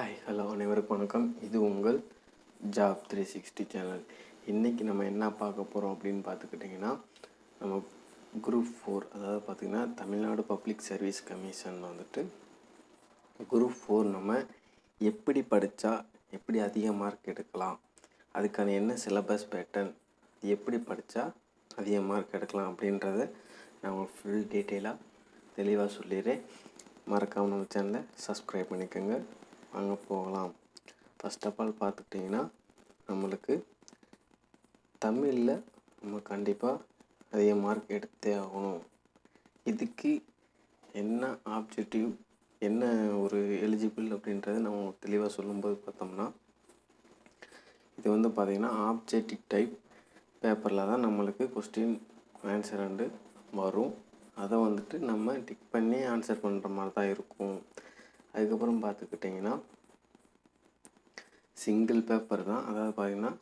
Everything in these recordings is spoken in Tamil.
ஹாய் ஹலோ அனைவருக்கும் வணக்கம். இது உங்கள் ஜாப் த்ரீ சிக்ஸ்டி சேனல் இன்றைக்கி நம்ம என்ன பார்க்க போகிறோம் அப்படின்னு பார்த்துக்கிட்டிங்கன்னா நம்ம குரூப் ஃபோர் அதாவது பார்த்திங்கன்னா தமிழ்நாடு பப்ளிக் சர்வீஸ் கமிஷன் வந்துட்டு குரூப் ஃபோர் நம்ம எப்படி படித்தா எப்படி அதிக மார்க் எடுக்கலாம் அதுக்கான என்ன சிலபஸ் பேட்டர்ன் எப்படி படித்தா அதிக மார்க் எடுக்கலாம் அப்படின்றத நான் உங்களுக்கு ஃபுல் டீட்டெயிலாக தெளிவாக சொல்லிடுறேன். மறக்காமல் நம்ம சேனலை சப்ஸ்கிரைப் பண்ணிக்கோங்க. அங்கே போகலாம். ஃபஸ்ட் ஆஃப் ஆல் பார்த்துக்கிட்டிங்கன்னா நம்மளுக்கு தமிழில் நம்ம கண்டிப்பாக அதிக மார்க் எடுத்தே ஆகணும். இதுக்கு என்ன ஆப்ஜெக்டிவ் என்ன ஒரு எலிஜிபிள் அப்படின்றத நம்ம தெளிவாக சொல்லும்போது பார்த்தோம்னா இது வந்து பார்த்திங்கன்னா ஆப்ஜெக்டிவ் டைப் பேப்பரில் தான் நம்மளுக்கு கொஸ்டின் ஆன்சர் ரெண்டு வரும். அதை வந்துட்டு நம்ம டிக் பண்ணி ஆன்சர் பண்ணுற மாதிரி தான் இருக்கும். அதுக்கப்புறம் பார்த்துக்கிட்டிங்கன்னா சிங்கிள் பேப்பர் தான். அதாவது பார்த்திங்கன்னா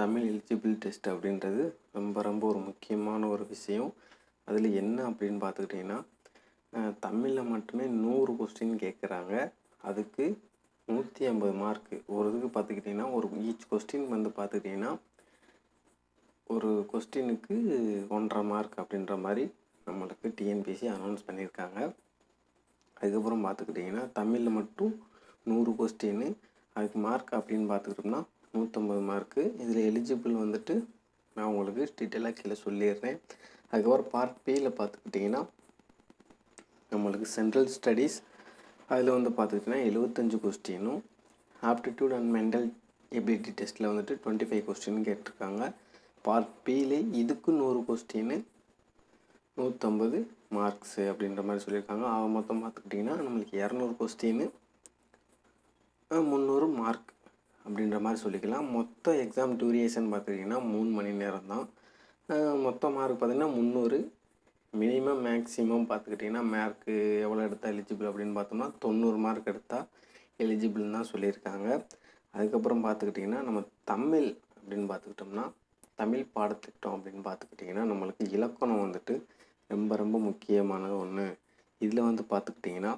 தமிழ் எலிஜிபிள் டெஸ்ட் அப்படின்றது ரொம்ப ரொம்ப ஒரு முக்கியமான ஒரு விஷயம். அதில் என்ன அப்படின்னு பார்த்துக்கிட்டிங்கன்னா தமிழில் மட்டுமே நூறு கொஸ்டின் கேட்குறாங்க. அதுக்கு நூற்றி ஐம்பது மார்க்கு ஒரு இதுக்கு பார்த்துக்கிட்டிங்கன்னா ஒரு ஈச் கொஸ்டின் வந்து பார்த்துக்கிட்டிங்கன்னா ஒரு கொஸ்டினுக்கு ஒன்றரை மார்க் அப்படின்ற மாதிரி நம்மளுக்கு டிஎன்பிசி அனௌன்ஸ் பண்ணியிருக்காங்க. அதுக்கப்புறம் பார்த்துக்கிட்டிங்கன்னா தமிழில் மட்டும் நூறு கொஸ்டின்னு அதுக்கு மார்க் அப்படின்னு பார்த்துக்கிட்டோம்னா நூற்றம்பது மார்க்கு இதில் எலிஜிபிள் வந்துட்டு நான் உங்களுக்கு டீட்டெயிலாக கீழே சொல்லிடுறேன். அதுக்கப்புறம் பார்ட் பியில் பார்த்துக்கிட்டிங்கன்னா நம்மளுக்கு சென்ட்ரல் ஸ்டடீஸ் அதில் வந்து பார்த்துக்கிட்டிங்கன்னா எழுபத்தஞ்சு கொஸ்டினும் ஆப்டிடியூட் அண்ட் மென்டல் எபிலிட்டி டெஸ்ட்டில் வந்துட்டு டுவெண்ட்டி ஃபைவ் கொஸ்டின் கேட்டிருக்காங்க. பார்ட் பியில் இதுக்கு நூறு கொஸ்டின்னு நூற்றம்பது மார்க்ஸு அப்படின்ற மாதிரி சொல்லியிருக்காங்க. ஆக மொத்தம் பார்த்துக்கிட்டிங்கன்னா நம்மளுக்கு இரநூறு கொஸ்டின்னு முந்நூறு மார்க் அப்படின்ற மாதிரி சொல்லிக்கலாம். மொத்த எக்ஸாம் டியூரியேஷன் பார்த்துக்கிட்டிங்கன்னா மூணு மணி நேரம் தான் மொத்த மார்க் பார்த்திங்கன்னா முந்நூறு. மினிமம் மேக்ஸிமம் பார்த்துக்கிட்டிங்கன்னா மார்க்கு எவ்வளோ எடுத்தால் எலிஜிபிள் அப்படின்னு பார்த்தோம்னா தொண்ணூறு மார்க் எடுத்தால் எலிஜிபிள்னு தான் சொல்லியிருக்காங்க. அதுக்கப்புறம் பார்த்துக்கிட்டிங்கன்னா நம்ம தமிழ் அப்படின்னு பார்த்துக்கிட்டோம்னா தமிழ் பாடத்திட்டம் அப்படின்னு பார்த்துக்கிட்டிங்கன்னா நம்மளுக்கு இலக்கணம் வந்துட்டு ரொம்ப ரொம்ப முக்கியமான ஒன்று இதில் வந்து பார்த்துக்கிட்டிங்கன்னா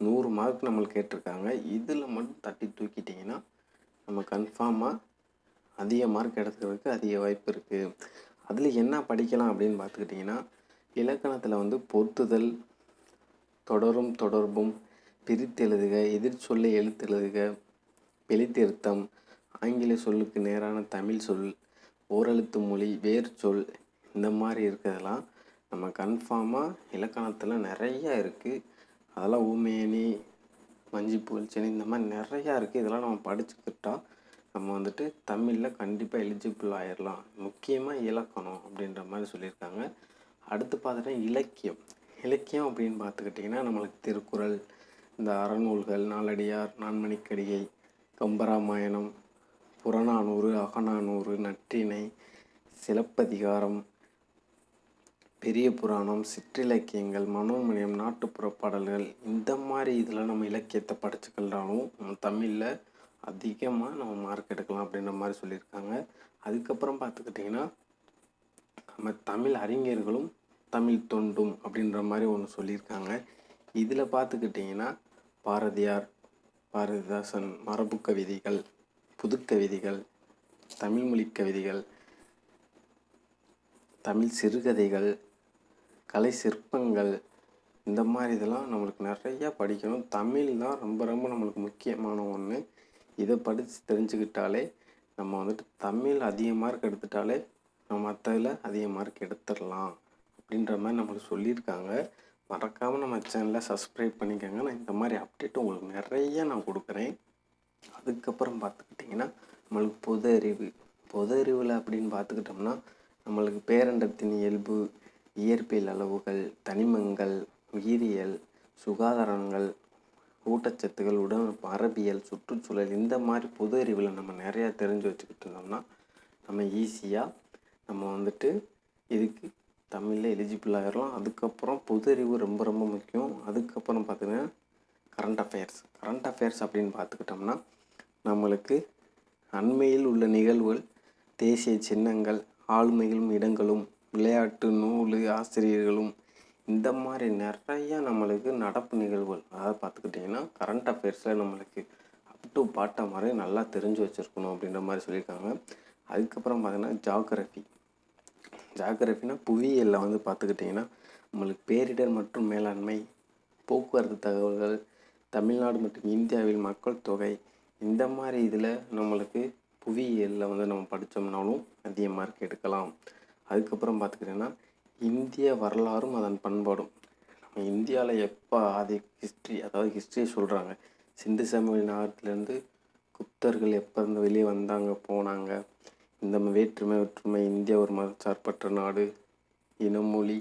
நூறு மார்க் நம்மளுக்கு கேட்டிருக்காங்க. இதில் மட்டும் தட்டி தூக்கிட்டிங்கன்னா நம்ம கன்ஃபார்மாக அதிக மார்க் எடுக்கிறதுக்கு அதிக வாய்ப்பு இருக்குது அதில் என்ன படிக்கலாம் அப்படின்னு பார்த்துக்கிட்டிங்கன்னா இலக்கணத்தில் வந்து பொருத்துதல் தொடரும் தொடர்பும் பிரித்தெழுதுக எதிர்ச்சொல்லை எழுத்தெழுதுக வெளித்திருத்தம் ஆங்கில சொல்லுக்கு நேரான தமிழ் சொல் ஓரெழுத்து மொழி வேர் சொல் இந்த மாதிரி இருக்கிறதெல்லாம் நம்ம கன்ஃபார்மாக இலக்கணத்தில் நிறையா இருக்குது அதெல்லாம் ஊமேனி மஞ்சி செனி இந்த மாதிரி நிறையா இருக்குது இதெல்லாம் நம்ம படிச்சுக்கிட்டா நம்ம வந்துட்டு தமிழில் கண்டிப்பாக எலிஜிபிள் ஆயிடலாம் முக்கியமாக இலக்கணம் அப்படின்ற மாதிரி சொல்லியிருக்காங்க. அடுத்து பார்த்துட்டா இலக்கியம். இலக்கியம் அப்படின்னு பார்த்துக்கிட்டிங்கன்னா நம்மளுக்கு திருக்குறள் இந்த அறநூல்கள் நாலடியார் நான்மணிக்கடிகை கம்பராமாயணம் புறநானூறு அகநானூறு நற்றிணை சிலப்பதிகாரம் பெரிய புராணம் சிற்றிலக்கியங்கள் மனோமணியம் நாட்டுப்புற பாடல்கள் இந்த மாதிரி இதில் நம்ம இலக்கியத்தை படிச்சுக்கலாலும் நம்ம தமிழில் அதிகமாக நம்ம மார்க் எடுக்கலாம் அப்படின்ற மாதிரி சொல்லியிருக்காங்க. அதுக்கப்புறம் பார்த்துக்கிட்டிங்கன்னா நம்ம தமிழ் அறிஞர்களும் தமிழ் தொண்டும் அப்படின்ற மாதிரி ஒன்று சொல்லியிருக்காங்க. இதில் பார்த்துக்கிட்டிங்கன்னா பாரதியார் பாரதிதாசன் மரபு கவிதைகள் புதுக்கவிதைகள் தமிழ்மொழி கவிதைகள் தமிழ் சிறுகதைகள் கலை சிற்பங்கள் இந்த மாதிரி இதெல்லாம் நம்மளுக்கு நிறையா படிக்கணும். தமிழ் தான் ரொம்ப ரொம்ப நம்மளுக்கு முக்கியமான ஒன்று இதை படித்து தெரிஞ்சுக்கிட்டாலே நம்ம வந்துட்டு தமிழ் அதிக மார்க் எடுத்துட்டாலே நம்ம மற்றதில் அதிக மார்க் எடுத்துடலாம் அப்படின்ற மாதிரி நம்மளுக்கு சொல்லியிருக்காங்க. மறக்காமல் நம்ம சேனலை சப்ஸ்கிரைப் பண்ணிக்கோங்க. நான் இந்த மாதிரி அப்டேட் உங்களுக்கு நிறைய நான் கொடுக்குறேன். அதுக்கப்புறம் பார்த்துக்கிட்டிங்கன்னா நம்மளுக்கு பொது அறிவு. பொது அறிவில் அப்படின்னு பார்த்துக்கிட்டோம்னா நம்மளுக்கு பேரண்டத்தின் இயல்பு இயற்பியல் அளவுகள் தனிமங்கள் உயிரியல் சுகாதாரங்கள் ஊட்டச்சத்துகள் உடல் மரபியல் சுற்றுச்சூழல் இந்த மாதிரி பொது அறிவில் நம்ம நிறையா தெரிஞ்சு வச்சுக்கிட்டு இருந்தோம்னா நம்ம ஈஸியாக நம்ம வந்துட்டு இதுக்கு தமிழில் எலிஜிபிள் ஆகிடலாம் அதுக்கப்புறம் பொது அறிவு ரொம்ப ரொம்ப முக்கியம். அதுக்கப்புறம் பார்த்திங்கன்னா கரண்ட் அஃபேர்ஸ் கரண்ட் அஃபேர்ஸ் அப்படின்னு பார்த்துக்கிட்டோம்னா நம்மளுக்கு அண்மையில் உள்ள நிகழ்வுகள் தேசிய சின்னங்கள் ஆளுமைகளும் இடங்களும் விளையாட்டு நூல் ஆசிரியர்களும் இந்த மாதிரி நிறையா நம்மளுக்கு நடப்பு நிகழ்வுகள். அதாவது பார்த்துக்கிட்டிங்கன்னா கரண்ட் அஃபேர்ஸில் நம்மளுக்கு அப் டு பாட்டம் வரை நல்லா தெரிஞ்சு வச்சுருக்கணும் அப்படின்ற மாதிரி சொல்லியிருக்காங்க. அதுக்கப்புறம் பார்த்தீங்கன்னா ஜாகிரஃபி ஜாகிரஃபினா புவியியலில் வந்து பார்த்துக்கிட்டிங்கன்னா நம்மளுக்கு பேரிடர் மற்றும் மேலாண்மை போக்குவரத்து தகவல்கள் தமிழ்நாடு மற்றும் இந்தியாவில் மக்கள் தொகை இந்த மாதிரி இதில் நம்மளுக்கு புவியியலில் வந்து நம்ம படித்தோம்னாலும் அதிக மார்க் எடுக்கலாம். அதுக்கப்புறம் பார்த்துக்கிட்டிங்கன்னா இந்திய வரலாறும் அதன் பண்பாடும். நம்ம இந்தியாவில் எப்போ ஆதி ஹிஸ்ட்ரி அதாவது ஹிஸ்ட்ரியை சொல்கிறாங்க சிந்து சமவெளி நாட்டிலேருந்து குப்தர்கள் எப்போ இருந்து வெளியே வந்தாங்க போனாங்க? இந்த வேற்றுமை ஒற்றுமை இந்தியா ஒரு மதச்சார்பற்ற நாடு இனம் மொழி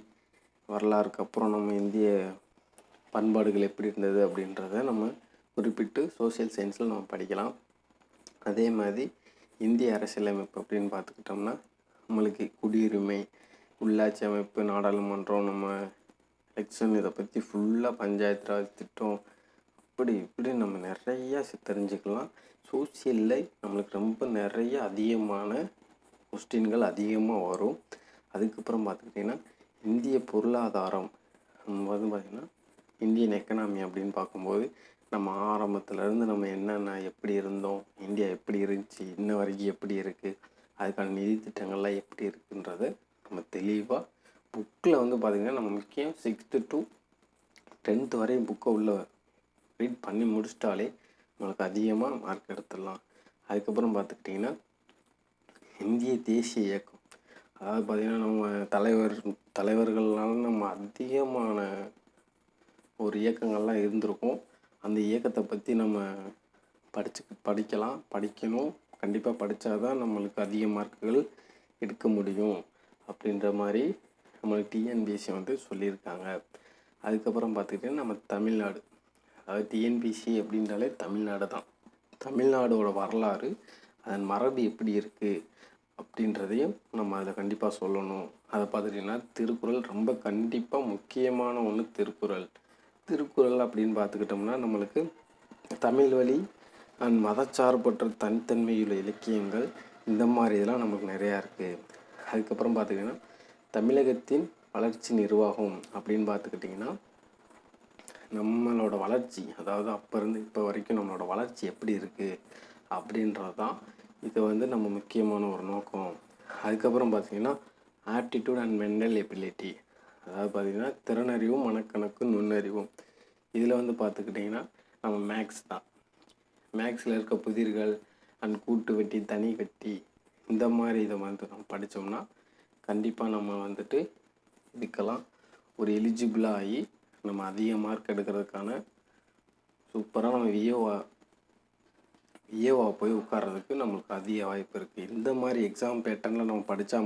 வரலாறுக்கு அப்புறம் நம்ம இந்திய பண்பாடுகள் எப்படி இருந்தது அப்படின்றத நம்ம குறிப்பிட்டு சோஷியல் சயின்ஸில் நம்ம படிக்கலாம். அதே மாதிரி இந்திய அரசியலமைப்பு அப்படின்னு பார்த்துக்கிட்டோம்னா நம்மளுக்கு குடியுரிமை உள்ளாட்சி அமைப்பு நாடாளுமன்றம் நம்ம எலெக்ஷன் இதை பற்றி ஃபுல்லாக பஞ்சாயத்து ராஜ் திட்டம் அப்படி இப்படி நம்ம நிறையா தெரிஞ்சுக்கலாம். சோசியலில் நம்மளுக்கு ரொம்ப நிறைய அதிகமான கொஸ்டின்கள் அதிகமாக வரும். அதுக்கப்புறம் பார்த்துக்கிட்டிங்கன்னா இந்திய பொருளாதாரம் நம்ம வந்து பார்த்திங்கன்னா இந்தியன் எக்கனாமி அப்படின்னு பார்க்கும்போது நம்ம ஆரம்பத்துலேருந்து நம்ம என்னென்ன எப்படி இருந்தோம் இந்தியா எப்படி இருந்துச்சு இன்ன வரைக்கும் எப்படி இருக்குது அதுக்கான நிதி திட்டங்கள்லாம் எப்படி இருக்குன்றது நம்ம தெளிவாக புக்கில் வந்து பார்த்திங்கன்னா நம்ம முக்கியம் சிக்ஸ்த்து டு டென்த்து வரையும் புக்கை உள்ள ரீட் பண்ணி முடிச்சிட்டாலே நம்மளுக்கு அதிகமாக மார்க் எடுத்துடலாம். அதுக்கப்புறம் பார்த்துக்கிட்டிங்கன்னா இந்திய தேசிய இயக்கம். அதாவது பார்த்திங்கன்னா நம்ம தலைவர் தலைவர்கள்னால நம்ம அதிகமான ஒரு இயக்கங்கள்லாம் இருந்திருக்கும். அந்த இயக்கத்தை பற்றி நம்ம படிச்சு படிக்கலாம் படிக்கணும். கண்டிப்பாக படித்தா தான் நம்மளுக்கு அதிக மார்க்குகள் எடுக்க முடியும் அப்படின்ற மாதிரி நம்மளுக்கு டிஎன்பிஎஸ்சி வந்து சொல்லியிருக்காங்க. அதுக்கப்புறம் பார்த்துக்கிட்டிங்கன்னா நம்ம தமிழ்நாடு. அதாவது டிஎன்பிஎஸ்சி அப்படின்றாலே தமிழ்நாடு தான் தமிழ்நாடோட வரலாறு அதன் மரபு எப்படி இருக்குது அப்படின்றதையும் நம்ம அதில் கண்டிப்பாக சொல்லணும். அதை பார்த்துட்டிங்கன்னா திருக்குறள் ரொம்ப கண்டிப்பாக முக்கியமான ஒன்று திருக்குறள். திருக்குறள் அப்படின்னு பார்த்துக்கிட்டோம்னா நம்மளுக்கு தமிழ் வழி அண்ட் மதச்சார்பற்ற தனித்தன்மையுள்ள இலக்கியங்கள் இந்த மாதிரி இதெல்லாம் நமக்கு நிறையா இருக்குது அதுக்கப்புறம் பார்த்துக்கிட்டிங்கன்னா தமிழகத்தின் வளர்ச்சி நிர்வாகம் அப்படின்னு பார்த்துக்கிட்டிங்கன்னா நம்மளோட வளர்ச்சி அதாவது அப்போ இருந்து இப்போ வரைக்கும் நம்மளோட வளர்ச்சி எப்படி இருக்குது அப்படின்றது தான் இது வந்து நம்ம முக்கியமான ஒரு நோக்கம். அதுக்கப்புறம் பார்த்தீங்கன்னா ஆப்டிடியூட் அண்ட் மென்டல் எபிலிட்டி அதாவது பார்த்தீங்கன்னா திறனறிவும் மனக்கணக்கு நுண்ணறிவும். இதில் வந்து பார்த்துக்கிட்டிங்கன்னா நம்ம மேக்ஸ் தான். மேக்ஸில் இருக்க புதிர்கள் அண்ட் கூட்டு வெட்டி தனி கட்டி இந்த மாதிரி இதை வந்து நம்ம படித்தோம்னா கண்டிப்பாக நம்ம வந்துட்டு இதுக்கெல்லாம் ஒரு எலிஜிபிளாக ஆகி நம்ம அதிக மார்க் எடுக்கிறதுக்கான சூப்பராக நம்ம விஏவா விஏவா போய் உட்கார்றதுக்கு நம்மளுக்கு அதிக வாய்ப்பு இருக்குது இந்த மாதிரி எக்ஸாம் பேட்டர்னில் நம்ம படித்தா